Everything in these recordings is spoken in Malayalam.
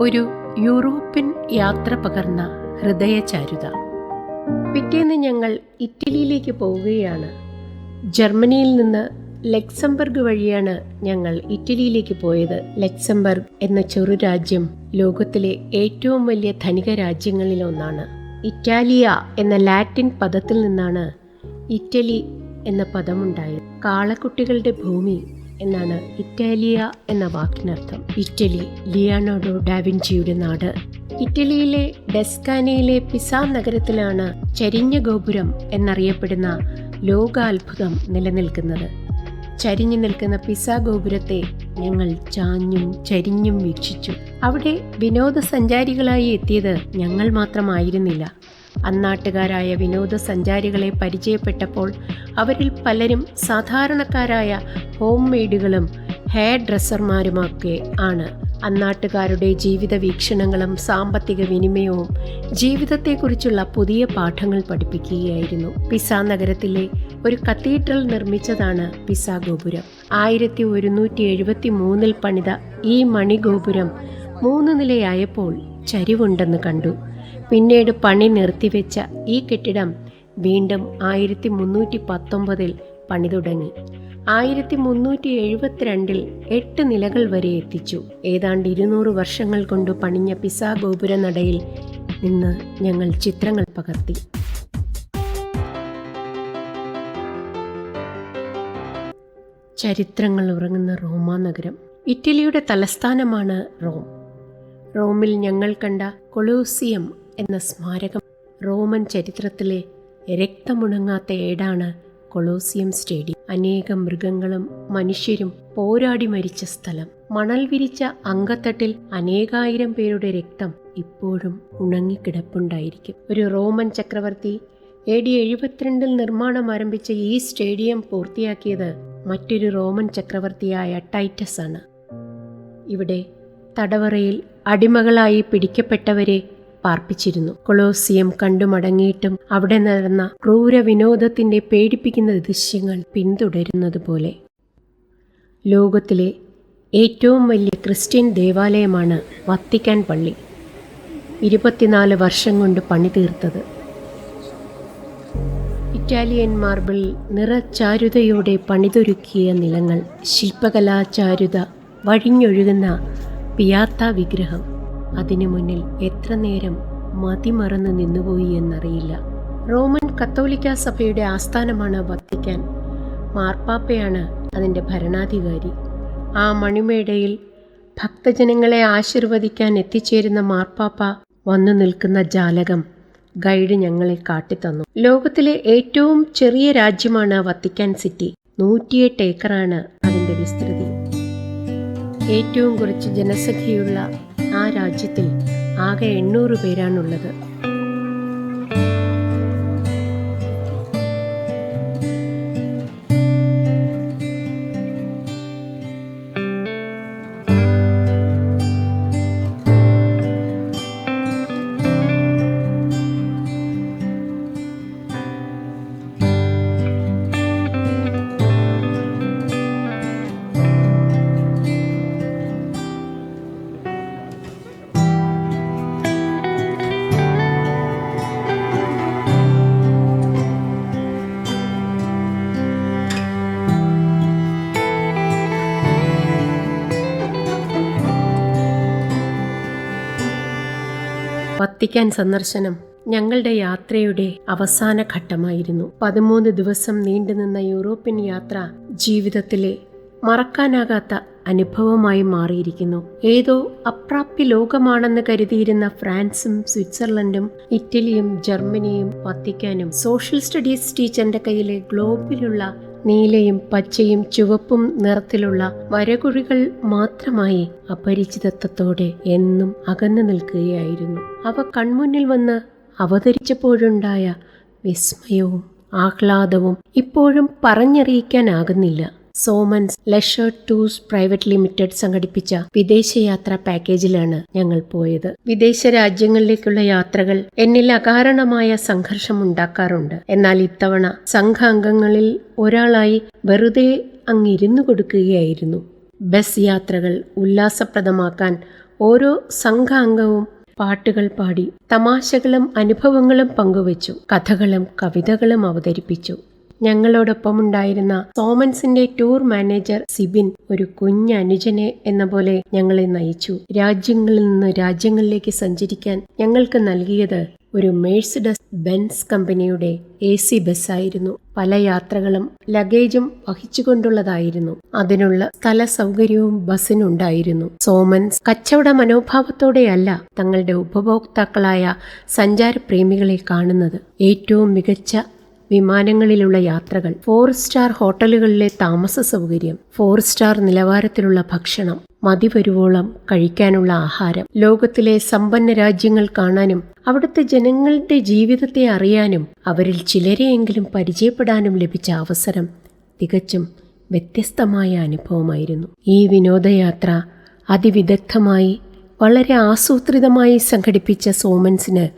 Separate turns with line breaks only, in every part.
ഒരു യൂറോപ്യൻ യാത്ര പകർന്ന ഹൃദയചാരുത. പിറ്റേന്ന് ഞങ്ങൾ ഇറ്റലിയിലേക്ക് പോവുകയാണ്. ജർമ്മനിയിൽ നിന്ന് ലക്സംബർഗ് വഴിയാണ് ഞങ്ങൾ ഇറ്റലിയിലേക്ക് പോയത്. ലക്സംബർഗ് എന്ന ചെറു രാജ്യം ലോകത്തിലെ ഏറ്റവും വലിയ ധനിക രാജ്യങ്ങളിലൊന്നാണ് ഇറ്റാലിയ എന്ന ലാറ്റിൻ പദത്തിൽ നിന്നാണ് ഇറ്റലി എന്ന പദമുണ്ടായത്. കാളക്കുട്ടികളുടെ ഭൂമി എന്നാണ് ഇറ്റാലിയ എന്ന വാക്കിനർത്ഥം. ഇറ്റലി ലിയാനോഡോ ഡാവിഞ്ചിയുടെ നാട്. ഇറ്റലിയിലെ ഡെസ്കാനയിലെ പിസ നഗരത്തിലാണ് ചരിഞ്ഞ ഗോപുരം എന്നറിയപ്പെടുന്ന ലോകാത്ഭുതം നിലനിൽക്കുന്നത്. ചരിഞ്ഞു നിൽക്കുന്ന പിസ ഗോപുരത്തെ ഞങ്ങൾ ചാഞ്ഞും ചരിഞ്ഞും വീക്ഷിച്ചു. അവിടെ വിനോദസഞ്ചാരികളായി എത്തിയത് ഞങ്ങൾ മാത്രമായിരുന്നില്ല. അന്നാട്ടുകാരായ വിനോദസഞ്ചാരികളെ പരിചയപ്പെട്ടപ്പോൾ അവരിൽ പലരും സാധാരണക്കാരായ ഹോം മെയ്ഡുകളും ഹെയർ ഡ്രസ്സർമാരുമൊക്കെ ആണ്. അന്നാട്ടുകാരുടെ ജീവിത വീക്ഷണങ്ങളും സാമ്പത്തിക വിനിമയവും ജീവിതത്തെക്കുറിച്ചുള്ള പുതിയ പാഠങ്ങൾ പഠിപ്പിക്കുകയായിരുന്നു. പിസ നഗരത്തിലെ ഒരു കത്തീഡ്രൽ നിർമ്മിച്ചതാണ് പിസ ഗോപുരം. ആയിരത്തി ഒരുന്നൂറ്റി എഴുപത്തി മൂന്നിൽ പണിത ഈ മണിഗോപുരം മൂന്ന് നിലയായപ്പോൾ ചരിവുണ്ടെന്ന് കണ്ടു. പിന്നീട് പണി നിർത്തിവെച്ച ഈ കെട്ടിടം വീണ്ടും ആയിരത്തി മുന്നൂറ്റി പത്തൊമ്പതിൽ പണി തുടങ്ങി. ആയിരത്തി മുന്നൂറ്റി എഴുപത്തിരണ്ടിൽ എട്ട് നിലകൾ വരെ എത്തിച്ചു. ഏതാണ്ട് ഇരുന്നൂറ് വർഷങ്ങൾ കൊണ്ട് പണിഞ്ഞ പിസ ഗോപുര നടയിൽ നിന്ന് ഞങ്ങൾ ചിത്രങ്ങൾ പകർത്തി. ചരിത്രങ്ങൾ ഉറങ്ങുന്ന റോമാ നഗരം ഇറ്റലിയുടെ തലസ്ഥാനമാണ് റോം. റോമിൽ ഞങ്ങൾ കണ്ട കൊളോസിയം എന്ന സ്മാരകം റോമൻ ചരിത്രത്തിലെ രക്തമുണങ്ങാത്ത ഏടാണ് കൊളോസിയം സ്റ്റേഡിയം. അനേകം മൃഗങ്ങളും മനുഷ്യരും പോരാടി മരിച്ച സ്ഥലം. മണൽ വിരിച്ച അങ്കത്തട്ടിൽ അനേകായിരം പേരുടെ രക്തം ഇപ്പോഴും ഉണങ്ങിക്കിടപ്പുണ്ടായിരിക്കും. ഒരു റോമൻ ചക്രവർത്തി എ ഡി എഴുപത്തിരണ്ടിൽ നിർമ്മാണം ആരംഭിച്ച ഈ സ്റ്റേഡിയം പൂർത്തിയാക്കിയത് മറ്റൊരു റോമൻ ചക്രവർത്തിയായ ടൈറ്റസ് ആണ്. ഇവിടെ തടവറയിൽ അടിമകളായി പിടിക്കപ്പെട്ടവരെ പാർപ്പിച്ചിരുന്നു. കൊളോസിയം കണ്ടുമടങ്ങിയിട്ടും അവിടെ നടന്ന ക്രൂര വിനോദത്തിന്റെ പേടിപ്പിക്കുന്ന ദൃശ്യങ്ങൾ പിന്തുടരുന്നത് പോലെ ലോകത്തിലെ ഏറ്റവും വലിയ ക്രിസ്ത്യൻ ദേവാലയമാണ് വത്തിക്കാൻ പള്ളി. ഇരുപത്തിനാല് വർഷം കൊണ്ട് പണി തീർത്തത് ഇറ്റാലിയൻ മാർബിൾ നിറച്ചാരുതയോടെ പണിതൊരുക്കിയ നിലങ്ങൾ ശില്പകലാചാരുത വഴിഞ്ഞൊഴുകുന്ന പിയാത്ത വിഗ്രഹം അതിനു മുന്നിൽ എത്ര നേരം മതിമറന്ന് നിന്നുപോയി എന്നറിയില്ല. റോമൻ കത്തോലിക്ക സഭയുടെ ആസ്ഥാനമാണ് വത്തിക്കാൻ. മാർപ്പാപ്പയാണ് അതിന്റെ ഭരണാധികാരി. ആ മണിമേടയിൽ ഭക്തജനങ്ങളെ ആശീർവദിക്കാൻ എത്തിച്ചേരുന്ന മാർപ്പാപ്പ വന്നു നിൽക്കുന്ന ജാലകം ഗൈഡ് ഞങ്ങളെ കാട്ടിത്തന്നു. ലോകത്തിലെ ഏറ്റവും ചെറിയ രാജ്യമാണ് വത്തിക്കാൻ സിറ്റി. നൂറ്റിയെട്ട് ഏക്കറാണ് അതിന്റെ വിസ്തൃതി. ഏറ്റവും കുറച്ച് ജനസംഖ്യയുള്ള ആ രാജ്യത്തിൽ ആകെ എണ്ണൂറ് പേരാണുള്ളത്. വത്തിക്കാൻ സന്ദർശനം ഞങ്ങളുടെ യാത്രയുടെ അവസാന ഘട്ടമായിരുന്നു. പതിമൂന്ന് ദിവസം നീണ്ടുനിന്ന യൂറോപ്യൻ യാത്ര ജീവിതത്തിലെ മറക്കാനാകാത്ത അനുഭവമായി മാറിയിരിക്കുന്നു. ഏതോ അപ്രാപ്യ ലോകമാണെന്ന് കരുതിയിരുന്ന ഫ്രാൻസും സ്വിറ്റ്സർലൻഡും ഇറ്റലിയും ജർമ്മനിയും വത്തിക്കാനും സോഷ്യൽ സ്റ്റഡീസ് ടീച്ചറിന്റെ കയ്യിലെ ഗ്ലോബിലുള്ള നീലയും പച്ചയും ചുവപ്പും നിറത്തിലുള്ള വരകുഴികൾ മാത്രമായി അപരിചിതത്വത്തോടെ എന്നും അകന്നു നിൽക്കുകയായിരുന്നു. അവ കൺമുന്നിൽ വന്ന് അവതരിച്ചപ്പോഴുണ്ടായ വിസ്മയവും ആഹ്ലാദവും ഇപ്പോഴും പറഞ്ഞറിയിക്കാനാകുന്നില്ല. Somans leisure tours private limited സംഘടിപ്പിച്ച വിദേശയാത്ര പാക്കേജിലാണ് ഞങ്ങൾ പോയത്. വിദേശ രാജ്യങ്ങളിലേക്കുള്ള യാത്രകൾ എന്നിൽ അകാരണമായ സംഘർഷം ഉണ്ടാക്കാറുണ്ട്. എന്നാൽ ഇത്തവണ സംഘാംഗങ്ങളിൽ ഒരാളായി വെറുതെ അങ്ങിരുന്നു കൊടുക്കുകയായിരുന്നു. ബസ് യാത്രകൾ ഉല്ലാസപ്രദമാക്കാൻ ഓരോ സംഘാംഗവും പാട്ടുകൾ പാടി തമാശകളും അനുഭവങ്ങളും പങ്കുവച്ചു. കഥകളും കവിതകളും അവതരിപ്പിച്ചു. ഞങ്ങളോടൊപ്പമുണ്ടായിരുന്ന സോമൻസിന്റെ ടൂർ മാനേജർ സിബിൻ ഒരു കുഞ്ഞ് അനുജനെ എന്ന പോലെ ഞങ്ങളെ നയിച്ചു. രാജ്യങ്ങളിൽ നിന്ന് രാജ്യങ്ങളിലേക്ക് സഞ്ചരിക്കാൻ ഞങ്ങൾക്ക് നൽകിയത് ഒരു മേഴ്സിഡസ് ബെൻസ് കമ്പനിയുടെ എ സി ബസ്സായിരുന്നു. പല യാത്രകളും ലഗേജും വഹിച്ചുകൊണ്ടുള്ളതായിരുന്നു. അതിനുള്ള സ്ഥല സൗകര്യവും ബസ്സിനുണ്ടായിരുന്നു. സോമൻസ് കച്ചവട മനോഭാവത്തോടെയല്ല തങ്ങളുടെ ഉപഭോക്താക്കളായ സഞ്ചാരപ്രേമികളെ കാണുന്നത്. ഏറ്റവും മികച്ച വിമാനങ്ങളിലുള്ള യാത്രകൾ. ഫോർ സ്റ്റാർ ഹോട്ടലുകളിലെ താമസ സൗകര്യം. ഫോർ സ്റ്റാർ നിലവാരത്തിലുള്ള ഭക്ഷണം. മതിവരുവോളം കഴിക്കാനുള്ള ആഹാരം. ലോകത്തിലെ സമ്പന്ന രാജ്യങ്ങൾ കാണാനും അവിടുത്തെ ജനങ്ങളുടെ ജീവിതത്തെ അറിയാനും അവരിൽ ചിലരെയെങ്കിലും പരിചയപ്പെടാനും ലഭിച്ച അവസരം തികച്ചും വ്യത്യസ്തമായ അനുഭവമായിരുന്നു. ഈ വിനോദയാത്ര അതിവിദഗ്ധമായി വളരെ ആസൂത്രിതമായി സംഘടിപ്പിച്ച സോമൻസിന്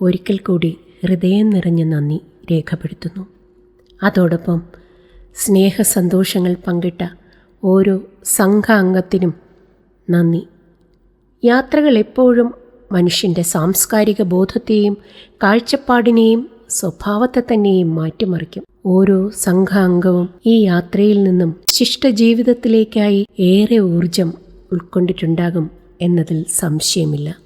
ഒരിക്കൽ കൂടി ഹൃദയം നിറഞ്ഞ നന്ദി. രേഖപ്പെടുത്തുന്നു. അതോടൊപ്പം സ്നേഹസന്തോഷങ്ങൾ പങ്കിട്ട ഓരോ സംഘാംഗത്തിനും നന്ദി. യാത്രകൾ എപ്പോഴും മനുഷ്യന്റെ സാംസ്കാരിക ബോധത്തെയും കാഴ്ചപ്പാടിനെയും സ്വഭാവത്തെ തന്നെയും മാറ്റിമറിക്കും. ഓരോ സംഘാംഗവും ഈ യാത്രയിൽ നിന്നും ശിഷ്ടജീവിതത്തിലേക്കായി ഏറെ ഊർജം ഉൾക്കൊണ്ടിട്ടുണ്ടാകും എന്നതിൽ സംശയമില്ല.